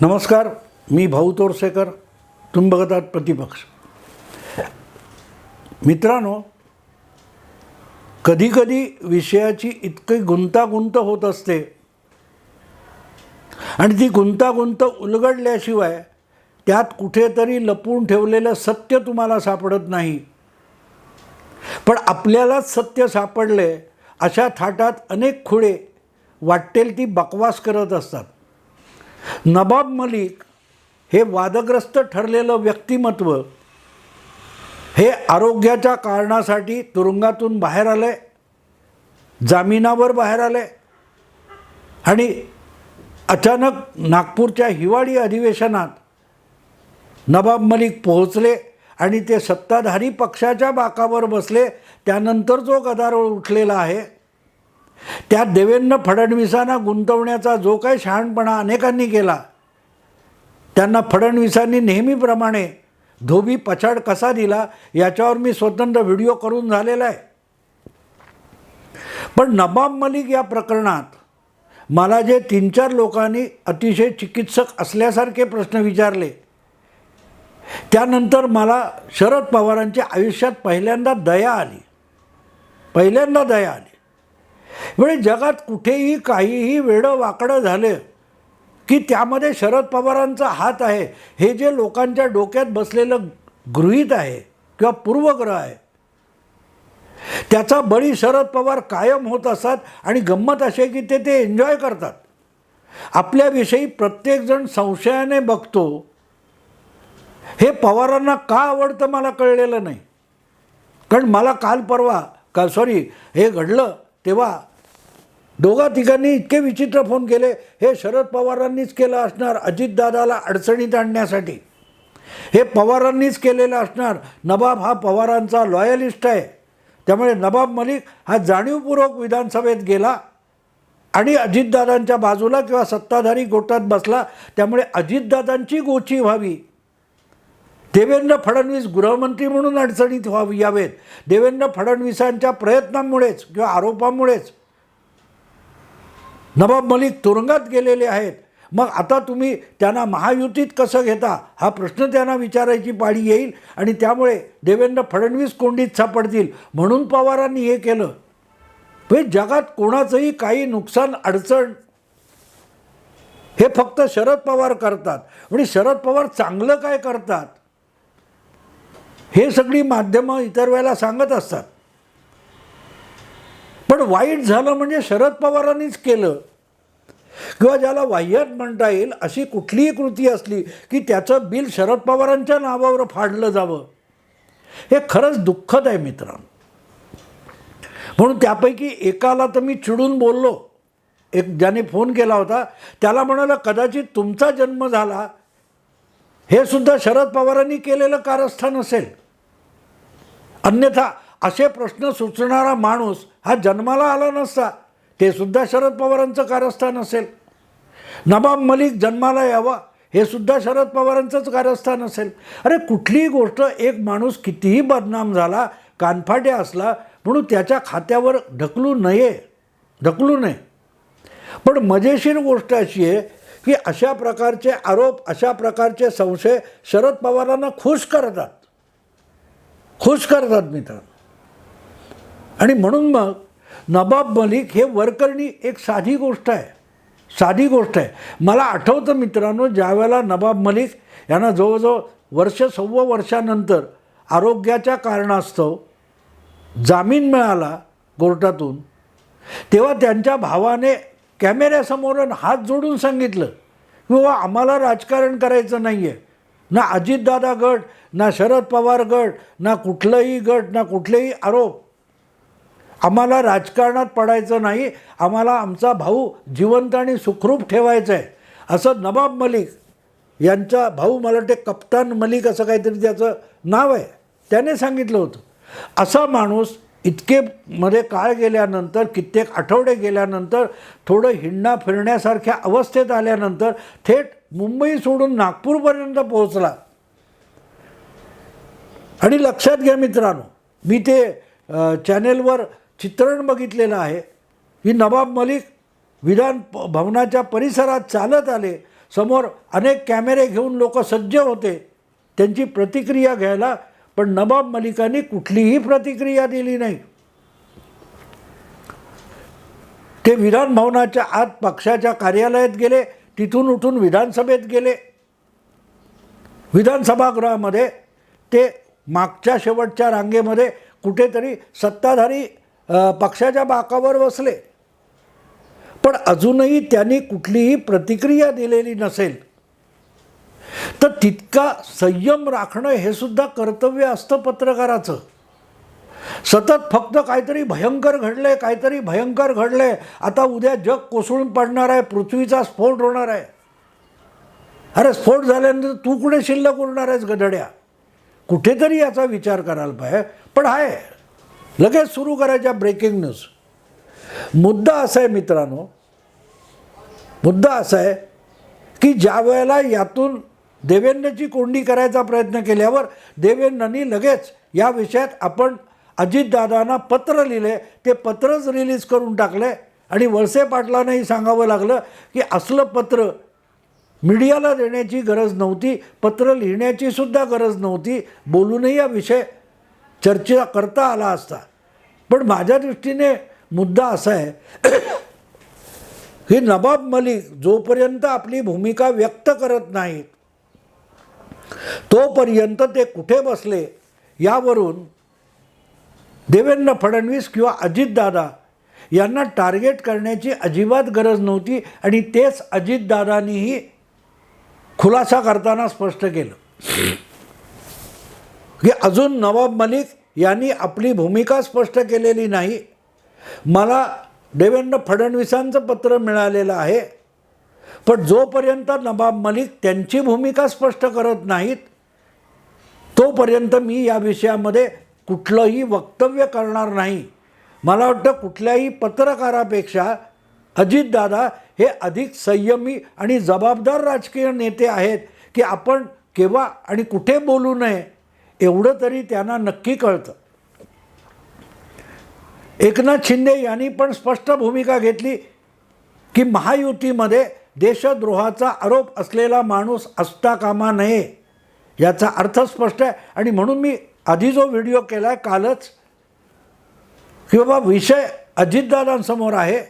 नमस्कार मी भाऊ तोरसेकर तुम्ही बघत आहात प्रतिपक्ष. मित्रांनो कधीकधी विषयाची इतकी गुंतागुंत होत असते आणि ती गुंतागुंत उलगडल्याशिवाय त्यात कुठेतरी लपवून ठेवलेलं सत्य तुम्हाला सापडत नाही. पण आपल्यालाच सत्य सापडले अशा थाटात अनेक खुळे वाटेल ती बकवास करत असतात. नबाब मलिक हे वादग्रस्त ठरलेलं व्यक्तिमत्व हे आरोग्याच्या कारणासाठी तुरुंगातून बाहेर आले जामिनावर बाहेर आले आणि अचानक नागपूरच्या हिवाळी अधिवेशनात नबाब मलिक पोहोचले आणि ते सत्ताधारी पक्षाच्या बाकावर बसले. त्यानंतर जो गदारोळ उठलेला आहे त्यात देवेंद्र फडणवीसांना गुंतवण्याचा जो काही शहाणपणा अनेकांनी केला त्यांना फडणवीसांनी नेहमीप्रमाणे धोबी पछाड कसा दिला याच्यावर मी स्वतंत्र व्हिडिओ करून झालेला आहे. पण नबाब मलिक या प्रकरणात मला जे तीन चार लोकांनी अतिशय चिकित्सक असल्यासारखे प्रश्न विचारले त्यानंतर मला शरद पवारांच्या आयुष्यात पहिल्यांदा दया आली. पहिल्यांदा दया आली. म्हणजे जगात कुठेही काहीही वेडं वाकडं झालं की त्यामध्ये शरद पवारांचा हात आहे. हे जे लोकांच्या डोक्यात बसलेलं गृहीत आहे किंवा पूर्वग्रह आहे त्याचा बळी शरद पवार कायम होत असतात आणि गंमत अशी आहे की ते ते एन्जॉय करतात. आपल्याविषयी प्रत्येकजण संशयाने बघतो. हे पवारांना का आवडतं मला कळलेलं नाही. कारण मला काल परवा काल सॉरी हे घडलं. तेव्हा दोघा तिघांनी इतके विचित्र फोन केले हे शरद पवारांनीच केलं असणार अजितदादाला अडचणीत आणण्यासाठी. हे पवारांनीच केलेलं असणार नबाब हा पवारांचा लॉयलिस्ट आहे. त्यामुळे नबाब मलिक हा जाणीवपूर्वक विधानसभेत गेला आणि अजितदादांच्या बाजूला किंवा सत्ताधारी गोटात बसला. त्यामुळे अजितदादांची गोची व्हावी. देवेंद्र फडणवीस गृहमंत्री म्हणून अडचणीत व्हावी यावेत. देवेंद्र फडणवीसांच्या प्रयत्नांमुळेच किंवा आरोपामुळेच. नवाब मलिक तुरुंगात गेलेले आहेत. मग आता तुम्ही त्यांना महायुतीत कसं घेता? हा प्रश्न त्यांना विचारायची पाळी येईल आणि त्यामुळे देवेंद्र फडणवीस कोंडीत सापडतील म्हणून पवारांनी हे केलं. म्हणजे जगात कोणाचंही काही नुकसान अडचण हे फक्त शरद पवार करतात. म्हणजे शरद पवार चांगलं काय करतात? हे सगळी माध्यमं इतर वेळेला सांगत असतात. पण वाईट झालं म्हणजे शरद पवारांनीच केलं. किंवा ज्याला वाह्यात म्हणता येईल अशी कुठलीही कृती असली की त्याचं बिल शरद पवारांच्या नावावर फाडलं जावं. हे खरंच दुःखद आहे मित्रांनो. म्हणून त्यापैकी एकाला तर मी चिडून बोललो. एक ज्याने फोन केला होता त्याला म्हणाला कदाचित तुमचा जन्म झाला हे सुद्धा शरद पवारांनी केलेलं कारस्थान असेल. अन्यथा असे प्रश्न सुचणारा माणूस हा जन्माला आला नसता ते सुद्धा शरद पवारांचं कारस्थान असेल. नवाब मलिक जन्माला यावा हे सुद्धा शरद पवारांचंच कारस्थान असेल. अरे कुठलीही गोष्ट एक माणूस कितीही बदनाम झाला कानफाटे असला म्हणून त्याच्या खात्यावर ढकलू नये ढकलू नये. पण मजेशीर गोष्ट अशी आहे की अशा प्रकारचे आरोप अशा प्रकारचे संशय शरद पवारांना खुश करतात. खुश करतात मित्र आणि म्हणून मग नबाब मलिक हे वरकरणी एक साधी गोष्ट आहे. साधी गोष्ट आहे. मला आठवतं मित्रांनो ज्यावेळेला नबाब मलिक यांना जवळजवळ वर्ष सव्वा वर्षानंतर आरोग्याच्या कारणास्तव जामीन मिळाला कोर्टातून तेव्हा त्यांच्या भावाने कॅमेऱ्यासमोर हात जोडून सांगितलं की बाबा आम्हाला राजकारण करायचं नाही आहे ना अजितदादा गट ना शरद पवार गट ना कुठलंही गट ना कुठलेही आरोप. आम्हाला राजकारणात पडायचं नाही आम्हाला आमचा भाऊ जिवंत आणि सुखरूप ठेवायचा आहे असं नवाब मलिक यांचा भाऊ मला वाटते कप्तान मलिक असं काहीतरी त्याचं नाव आहे त्याने सांगितलं होतं. असा माणूस इतके मध्ये काळ गेल्यानंतर कित्येक आठवडे गेल्यानंतर थोडं हिंडणा फिरण्यासारख्या अवस्थेत आल्यानंतर थेट मुंबई सोडून नागपूरपर्यंत पोहोचला. आणि लक्षात घ्या मित्रांनो मी ते चॅनेलवर चित्रण बघितलेलं आहे. की नवाब मलिक विधान प- भवनाच्या परिसरात चालत आले. समोर अनेक कॅमेरे घेऊन लोक सज्ज होते. त्यांची प्रतिक्रिया घ्यायला पण नवाब मलिकांनी कुठलीही प्रतिक्रिया दिली नाही. ते विधान भवनाच्या आत पक्षाच्या कार्यालयात गेले तिथून उठून विधानसभेत गेले. विधानसभागृहामध्ये ते मागच्या शेवटच्या रांगेमध्ये कुठेतरी सत्ताधारी पक्षाच्या बाकावर बसले. पण अजूनही त्यांनी कुठलीही प्रतिक्रिया दिलेली नसेल. तर तितका संयम राखणं हे सुद्धा कर्तव्य असतं पत्रकाराचं. सतत फक्त काहीतरी भयंकर घडलंय काहीतरी भयंकर घडलंय. आता उद्या जग कोसळून पडणार आहे पृथ्वीचा स्फोट होणार आहे. अरे स्फोट झाल्यानंतर तू कुठे शिल्लक उरणार आहेस गधड्या कुठेतरी याचा विचार करायला पाहिजे. पण आहे लगेच सुरू करायच्या ब्रेकिंग न्यूज मुद्दा असा आहे मित्रांनो मुद्दा असा आहे की ज्या वेळेला यातून देवेंद्रची कोंडी करायचा प्रयत्न केल्यावर देवेंद्रनी लगेच या विषयात आपण अजितदादांना पत्र लिहिले. ते पत्रच रिलीज करून टाकले. आणि वळसे पाटलांनाही सांगावं लागलं की असलं पत्र मीडियाला देण्याची गरज नव्हती. पत्र लिहिण्याची सुद्धा गरज नव्हती. बोलूनही हा विषय चर्चा करता आला असता. पण माझ्या दृष्टीने मुद्दा असा आहे की नवाब मलिक जोपर्यंत आपली भूमिका व्यक्त करत नाहीत तोपर्यंत ते कुठे बसले यावरून देवेंद्र फडणवीस किंवा अजितदादा यांना टार्गेट करण्याची अजिबात गरज नव्हती आणि तेच अजितदादांनीही खुलासा करताना स्पष्ट केलं. की अजून नवाब मलिक यांनी आपली भूमिका स्पष्ट केलेली नाही. मला देवेंद्र फडणवीसांचं पत्र मिळालेलं आहे. पण जोपर्यंत नवाब मलिक त्यांची भूमिका स्पष्ट करत नाहीत तोपर्यंत मी या विषयामध्ये कुठलंही वक्तव्य करणार नाही. मला वाटतं कुठल्याही पत्रकारापेक्षा अजितदादा हे अधिक संयमी आणि जबाबदार राजकीय नेते आहेत की आपण केव्हा आणि कुठे बोलू नये एवढं तरी त्यांना नक्की कळतं. एकनाथ शिंदे यांनी पण स्पष्ट भूमिका घेतली की महायुतीमध्ये देशद्रोहाचा आरोप असलेला माणूस असता कामा नये याचा अर्थ स्पष्ट आहे. आणि म्हणून मी आधी जो व्हिडिओ केला आहे कालच की बाबा विषय अजितदादांसमोर आहे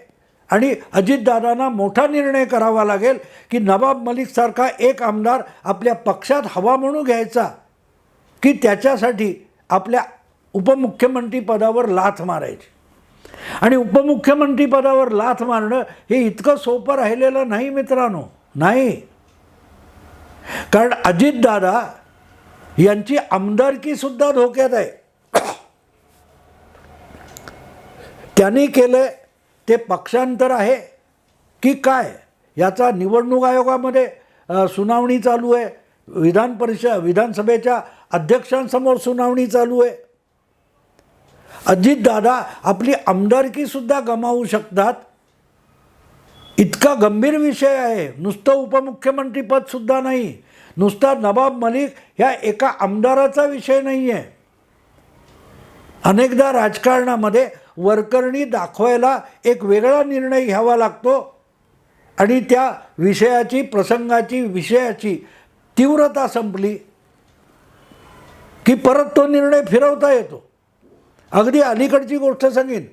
आणि अजितदादांना मोठा निर्णय करावा लागेल की नवाब मलिकसारखा एक आमदार आपल्या पक्षात हवा म्हणून घ्यायचा की त्याच्यासाठी आपल्या उपमुख्यमंत्री पदावर लाथ मारायची. आणि उपमुख्यमंत्रीपदावर लाथ मारणं हे इतकं सोपं राहिलेलं नाही मित्रांनो नाही. कारण अजितदादा यांची आमदारकीसुद्धा धोक्यात आहे. त्यांनी केलं ते पक्षांतर आहे की काय? याचा निवडणूक आयोगामध्ये सुनावणी चालू आहे. विधान परिषद विधानसभेच्या अध्यक्षांसमोर सुनावणी चालू आहे. अजितदादा आपली आमदारकीसुद्धा गमावू शकतात. इतका गंभीर विषय आहे. नुसतं उपमुख्यमंत्रीपदसुद्धा नाही. नुसता नवाब मलिक ह्या एका आमदाराचा विषय नाही आहे अनेकदा राजकारणामध्ये वरकरणी दाखवायला एक वेगळा निर्णय घ्यावा लागतो आणि त्या विषयाची प्रसंगाची विषयाची तीव्रता संपली की परत तो निर्णय फिरवता येतो. अगदी अलीकडची गोष्ट सांगेन.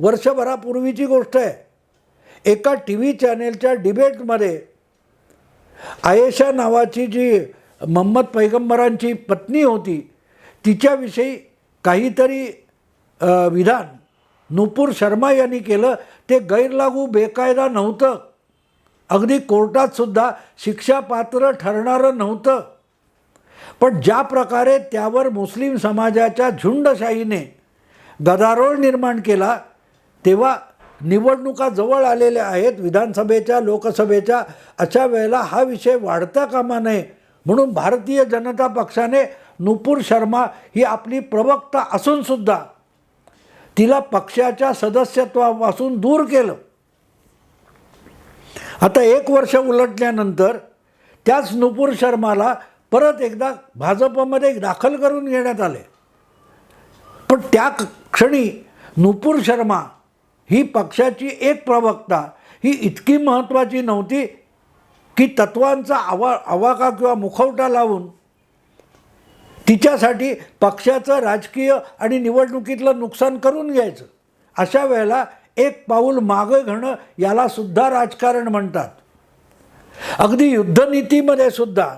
वर्षभरापूर्वीची गोष्ट आहे. एका टी व्ही चॅनेलच्या डिबेटमध्ये आयेशा नावाची जी मोहम्मद पैगंबरांची पत्नी होती तिच्याविषयी काहीतरी विधान नुपूर शर्मा यांनी केलं. ते गैरलागू बेकायदा नव्हतं. अगदी कोर्टातसुद्धा शिक्षापात्र ठरणारं नव्हतं. पण ज्या प्रकारे त्यावर मुस्लिम समाजाच्या झुंडशाहीने गदारोळ निर्माण केला तेव्हा निवडणुका जवळ आलेल्या आहेत विधानसभेच्या लोकसभेच्या अशा वेळेला हा विषय वाढता कामा नये म्हणून भारतीय जनता पक्षाने नुपूर शर्मा ही आपली प्रवक्ता असूनसुद्धा तिला पक्षाच्या सदस्यत्वापासून दूर केलं. आता एक वर्ष उलटल्यानंतर त्याच नुपूर शर्माला परत एकदा भाजपमध्ये दाखल करून घेण्यात आले. पण त्या क- क्षणी नुपूर शर्मा ही पक्षाची एक प्रवक्ता ही इतकी महत्त्वाची नव्हती की तत्वांचा आवा आवाका किंवा मुखवटा लावून तिच्यासाठी पक्षाचं राजकीय आणि निवडणुकीतलं नुकसान करून घ्यायचं. अशा वेळेला एक पाऊल मागं घेणं यालासुद्धा राजकारण म्हणतात. अगदी युद्धनीतीमध्ये सुद्धा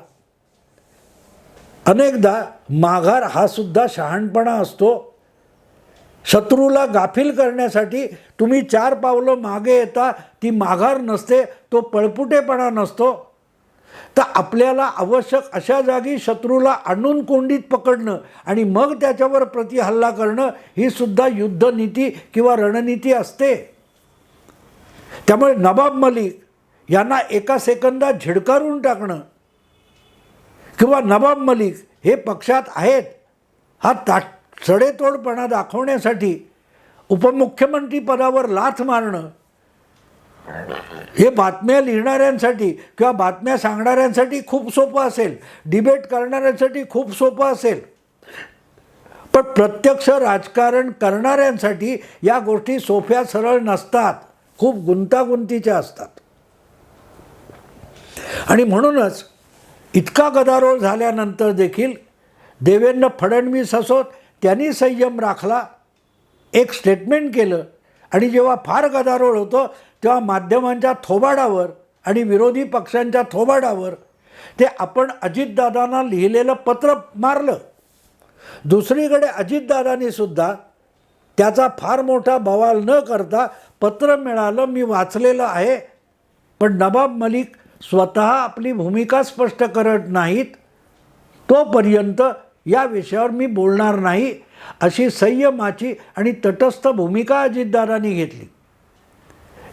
अनेकदा माघार हा सुद्धा शहाणपणा असतो. शत्रूला गाफील करण्यासाठी तुम्ही चार पावलं मागे येता ती माघार नसते तो पळपुटेपणा नसतो. तर आपल्याला आवश्यक अशा जागी शत्रूला आणून कोंडीत पकडणं आणि मग त्याच्यावर प्रतिहल्ला करणं ही सुद्धा युद्धनीती किंवा रणनीती असते. त्यामुळे नवाब मलिक यांना एका सेकंदात झिडकारून टाकणं किंवा नवाब मलिक हे पक्षात आहेत हा ताट सडेतोडपणा दाखवण्यासाठी उपमुख्यमंत्री पदावर लाथ मारणं. हे बातम्या लिहिणाऱ्यांसाठी किंवा बातम्या सांगणाऱ्यांसाठी खूप सोपं असेल. डिबेट करणाऱ्यांसाठी खूप सोपं असेल. पण प्रत्यक्ष राजकारण करणाऱ्यांसाठी या गोष्टी सोप्या सरळ नसतात. खूप गुंतागुंतीच्या असतात. आणि म्हणूनच इतका गदारोळ झाल्यानंतर देखील देवेंद्र फडणवीस असोत त्यांनी संयम राखला एक स्टेटमेंट केलं. आणि जेव्हा फार गदारोळ होतं तेव्हा माध्यमांच्या थोबाडावर आणि विरोधी पक्षांच्या थोबाडावर ते आपण अजितदादांना लिहिलेलं पत्र मारलं. दुसरीकडे अजितदादांनी सुद्धा त्याचा फार मोठा बवाल न करता पत्र मिळालं मी वाचलेलं आहे. पण नवाब मलिक स्वतः आपली भूमिका स्पष्ट करत नाहीत. तोपर्यंत या विषयावर मी बोलणार नाही अशी संयमाची आणि तटस्थ भूमिका अजितदारांनी घेतली.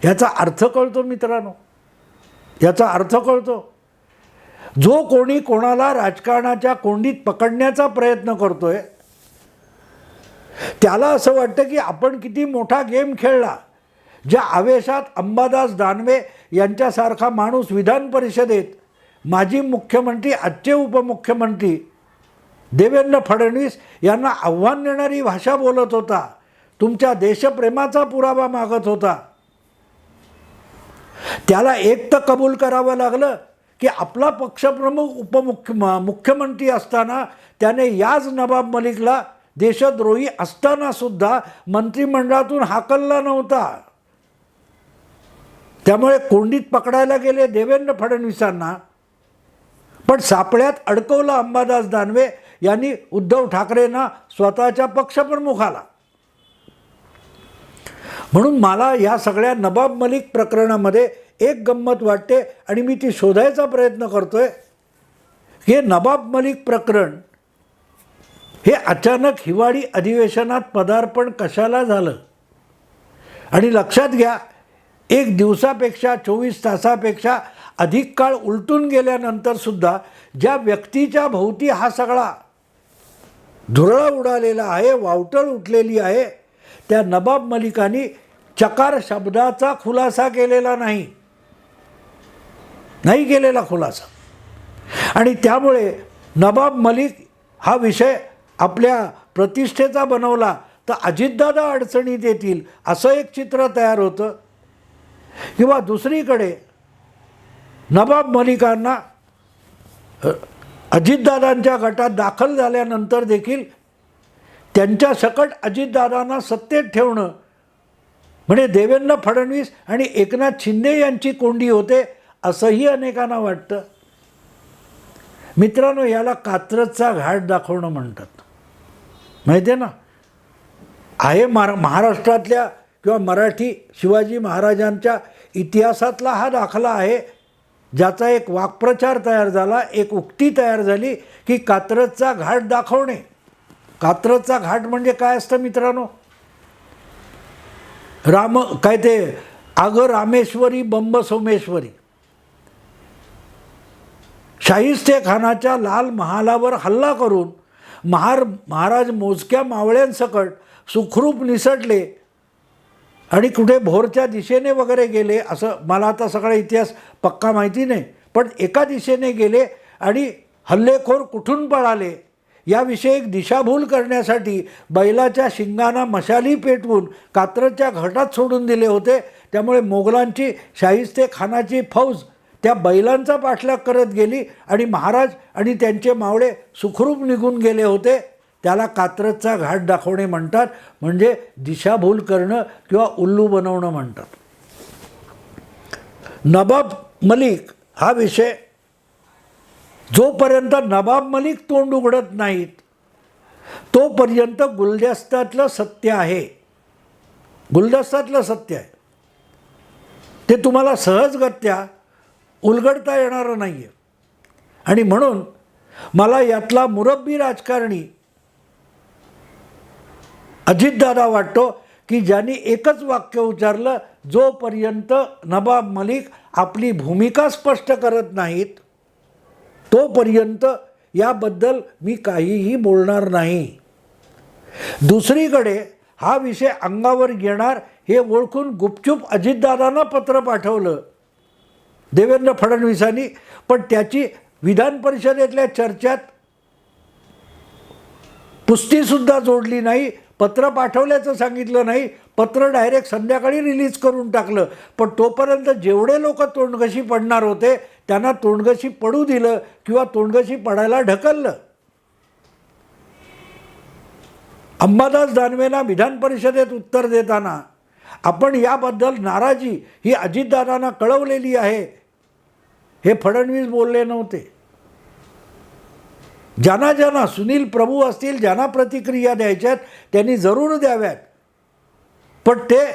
याचा अर्थ कळतो मित्रांनो. याचा अर्थ कळतो. जो कोणी कोणाला राजकारणाच्या कोंडीत पकडण्याचा प्रयत्न करतोय त्याला असं वाटतं की आपण किती मोठा गेम खेळला. ज्या आवेशात अंबादास दानवे यांच्यासारखा माणूस विधान परिषदेत माजी मुख्यमंत्री आजचे उपमुख्यमंत्री देवेंद्र फडणवीस यांना आव्हान देणारी भाषा बोलत होता. तुमच्या देशप्रेमाचा पुरावा मागत होता. त्याला एक तर कबूल करावं लागलं की आपला पक्षप्रमुख उपमुख्य म- मुख्यमंत्री असताना त्याने याच नवाब मलिकला देशद्रोही असतानासुद्धा मंत्रिमंडळातून हाकलला नव्हता. त्यामुळे कोंडीत पकडायला गेले देवेंद्र फडणवीसांना. पण सापळ्यात अडकवलं अंबादास दानवे यांनी उद्धव ठाकरेंना स्वतःच्या पक्षप्रमुखाला म्हणून मला या सगळ्या नवाब मलिक प्रकरणामध्ये एक गंमत वाटते आणि मी ती शोधायचा प्रयत्न करतोय. हे नवाब मलिक प्रकरण हे अचानक हिवाळी अधिवेशनात पदार्पण कशाला झालं? आणि लक्षात घ्या एक दिवसापेक्षा चोवीस तासापेक्षा अधिक काळ उलटून गेल्यानंतर सुद्धा ज्या व्यक्तीच्या भोवती हा सगळा धुरळा उडालेला आहे वावटळ उठलेली आहे. त्या नबाब मलिकांनी चकार शब्दाचा खुलासा केलेला नाही. नाही केलेला खुलासा. आणि त्यामुळे नबाब मलिक हा विषय आपल्या प्रतिष्ठेचा बनवला तर अजितदादा अडचणीत येतील असं एक चित्र तयार होतं. किंवा दुसरीकडे नबाब मलिकांना अजितदादांच्या गटात दाखल झाल्यानंतर देखील त्यांच्या सकट अजितदादांना सत्तेत ठेवणं म्हणजे देवेंद्र फडणवीस आणि एकनाथ शिंदे यांची कोंडी होते असंही अनेकांना वाटतं. मित्रांनो याला कात्रजचा घाट दाखवणं म्हणतात. माहिती आहे ना? आहे महारा महाराष्ट्रातल्या किंवा मराठी शिवाजी महाराजांच्या इतिहासातला हा दाखला आहे. ज्याचा एक वाक्प्रचार तयार झाला एक उक्ती तयार झाली की कात्रजचा घाट दाखवणे. कात्रजचा घाट म्हणजे काय असतं मित्रांनो? राम काय ते आग रामेश्वरी बंब सोमेश्वरी. शाहिस्ते खानाच्या लाल महालावर हल्ला करून महार महाराज मोजक्या मावळ्यांसकट सुखरूप निसटले आणि कुठे भोरच्या दिशेने वगैरे गेले असं मला आता सगळा इतिहास पक्का माहिती नाही. पण एका दिशेने गेले आणि हल्लेखोर कुठून पळाले याविषयी एक दिशाभूल करण्यासाठी बैलाच्या शिंगांना मशाली पेटवून कात्रच्या घटात सोडून दिले होते. त्यामुळे मोगलांची शाहिस्ते खानाची फौज त्या बैलांचा पाठलाग करत गेली आणि महाराज आणि त्यांचे मावळे सुखरूप निघून गेले होते. त्याला कात्रजचा घाट दाखवणे म्हणतात. म्हणजे दिशाभूल करणं किंवा उल्लू बनवणं म्हणतात. नबाब मलिक हा विषय जोपर्यंत नबाब मलिक तोंड उघडत नाहीत तोपर्यंत गुलदस्त्यातलं सत्य आहे. गुलदस्त्यातलं सत्य आहे. ते तुम्हाला सहजगत्या उलगडता येणारं नाही आहे आणि म्हणून मला यातला मुरब्बी राजकारणी अजितदादा वाटतो की ज्यांनी एकच वाक्य उच्चारलं जोपर्यंत नवाब मलिक आपली भूमिका स्पष्ट करत नाहीत तोपर्यंत याबद्दल मी काहीही बोलणार नाही. दुसरीकडे हा विषय अंगावर येणार हे ओळखून गुपचूप अजितदादांना पत्र पाठवलं. देवेंद्र फडणवीसांनी पण त्याची विधान परिषदेतल्या चर्चेत पुस्तीसुद्धा जोडली नाही पत्र पाठवल्याचं सांगितलं नाही पत्र डायरेक्ट संध्याकाळी रिलीज करून टाकलं. पण तोपर्यंत जेवढे लोक तोंडगशी पडणार होते त्यांना तोंडगशी पडू दिलं किंवा तोंडगशी पडायला ढकललं. अंबादास दानवेंना विधान परिषदेत उत्तर देताना आपण याबद्दल नाराजी ही अजितदादांना कळवलेली आहे. हे फडणवीस बोलले नव्हते. ज्यांना ज्यांना सुनील प्रभू असतील ज्यांना प्रतिक्रिया द्यायच्यात त्यांनी जरूर द्याव्यात. पण ते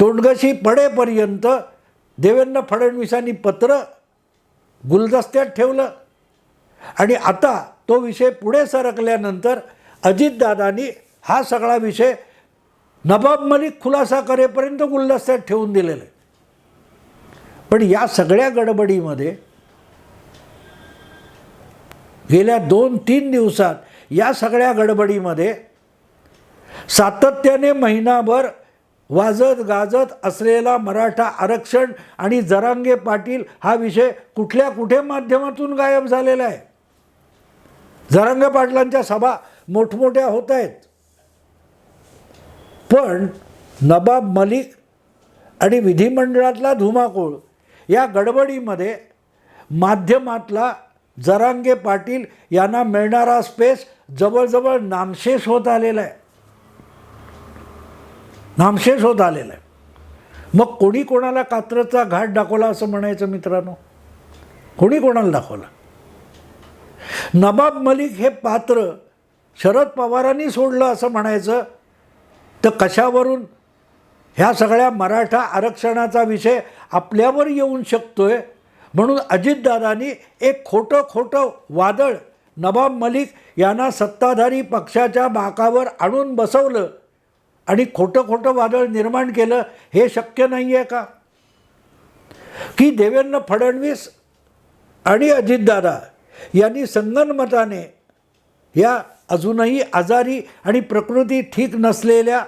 तोंडगशी पडेपर्यंत देवेंद्र फडणवीसांनी पत्र गुलदस्त्यात ठेवलं. आणि आता तो विषय पुढे सरकल्यानंतर अजितदादांनी हा सगळा विषय नबाब मलिक खुलासा करेपर्यंत गुलदस्त्यात ठेवून दिलेलं आहे. पण या सगळ्या गडबडीमध्ये गेल्या दोन तीन दिवसात या सगळ्या गडबडीमध्ये सातत्याने महिनाभर वाजत गाजत असलेला मराठा आरक्षण आणि जरांगे पाटील हा विषय कुठल्या कुठे माध्यमातून गायब झालेला आहे? जरांगे पाटलांच्या सभा मोठमोठ्या होत आहेत. पण नबाब मलिक आणि विधिमंडळातला धुमाकूळ या गडबडीमध्ये माध्यमातला जरांगे पाटील यांना मिळणारा स्पेस जवळजवळ नामशेष होत आलेला आहे. नामशेष होत आलेला आहे. मग कोणी कोणाला कात्रचा घाट दाखवला असं म्हणायचं मित्रांनो? कोणी कोणाला दाखवला? नवाब मलिक हे पात्र शरद पवारांनी सोडलं असं म्हणायचं तर कशावरून? ह्या सगळ्या मराठा आरक्षणाचा विषय आपल्यावर येऊन शकतोय म्हणून अजितदादांनी एक खोटं खोटं वादळ नवाब मलिक यांना सत्ताधारी पक्षाच्या बाकावर आणून बसवलं आणि खोटं खोटं वादळ निर्माण केलं हे शक्य नाही आहे का? की देवेंद्र फडणवीस आणि अजितदादा यांनी संगनमताने या अजूनही आजारी आणि प्रकृती ठीक नसलेल्या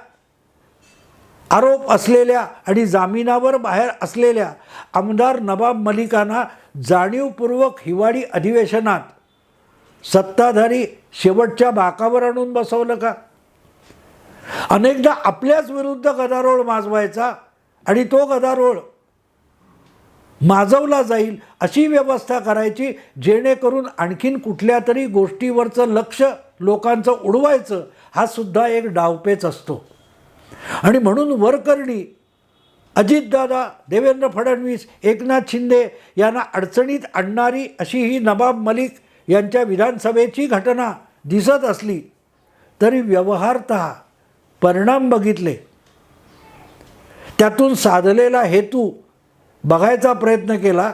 आरोप असलेल्या आणि जामिनावर बाहेर असलेल्या आमदार नवाब मलिकांना जाणीवपूर्वक हिवाळी अधिवेशनात सत्ताधारी शेवटच्या बाकावर आणून बसवलं का? अनेकदा आपल्याच विरुद्ध गदारोळ माजवायचा आणि तो गदारोळ माजवला जाईल अशी व्यवस्था करायची जेणेकरून आणखीन कुठल्या तरी गोष्टीवरचं लक्ष लोकांचं उडवायचं हा सुद्धा एक डावपेच असतो. आणि म्हणून वरकरणी अजितदादा देवेंद्र फडणवीस एकनाथ शिंदे यांना अडचणीत आणणारी अशी ही नवाब मलिक यांच्या विधानसभेची घटना दिसत असली तरी व्यवहारत परिणाम बघितले. त्यातून साधलेला हेतू बघायचा प्रयत्न केला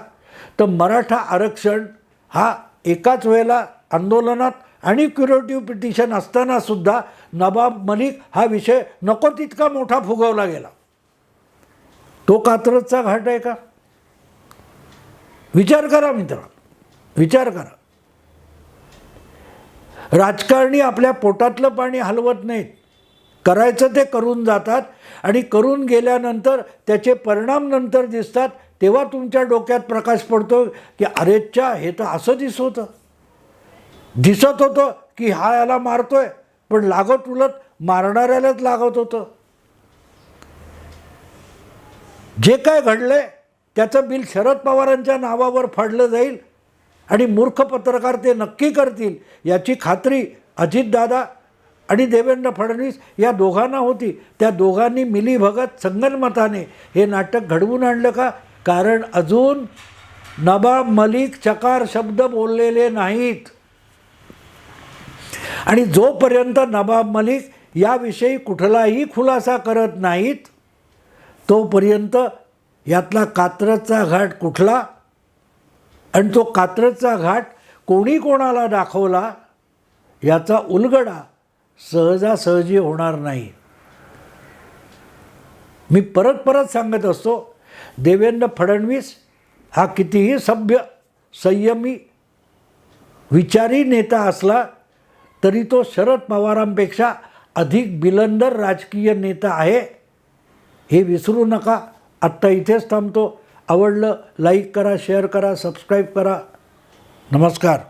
तर मराठा आरक्षण हा एकाच वेळेला आंदोलनात आणि क्युरेटिव्ह पिटिशन असतानासुद्धा नवाब मलिक हा विषय नको तितका मोठा फुगवला गेला. तो कात्रजचा घाट आहे का? विचार करा मित्र विचार करा. राजकारणी आपल्या पोटातलं पाणी हलवत नाहीत. करायचं ते करून जातात आणि करून गेल्यानंतर त्याचे परिणाम नंतर दिसतात तेव्हा तुमच्या डोक्यात प्रकाश पडतो की अरेच्छा हे तर असं दिसत होतं. दिसत होतं की हा याला मारतोय. पण लागत उलट मारणाऱ्यालाच लागत होतं. जे काय घडलंय त्याचं बिल शरद पवारांच्या नावावर फाडलं जाईल आणि मूर्ख पत्रकार ते नक्की करतील याची खात्री अजितदादा आणि देवेंद्र फडणवीस या दोघांना होती. त्या दोघांनी मिलीभगत संगनमताने हे नाटक घडवून आणलं का? कारण अजून नबाब मलिक चकार शब्द बोललेले नाहीत. आणि जोपर्यंत नबाब मलिक याविषयी कुठलाही खुलासा करत नाहीत तोपर्यंत यातला कात्रजचा घाट कुठला आणि तो कात्रजचा घाट कोणी कोणाला दाखवला याचा उलगडा सहजासहजी होणार नाही. मी परत परत सांगत असतो देवेंद्र फडणवीस हा कितीही सभ्य संयमी विचारी नेता असला तरी तो शरद पवारांपेक्षा अधिक बिलंदर राजकीय नेता आहे. हे विसरू नका. आत्ता इथेच थांबतो. आवडलं लाईक करा शेअर करा सबस्क्राईब करा. नमस्कार.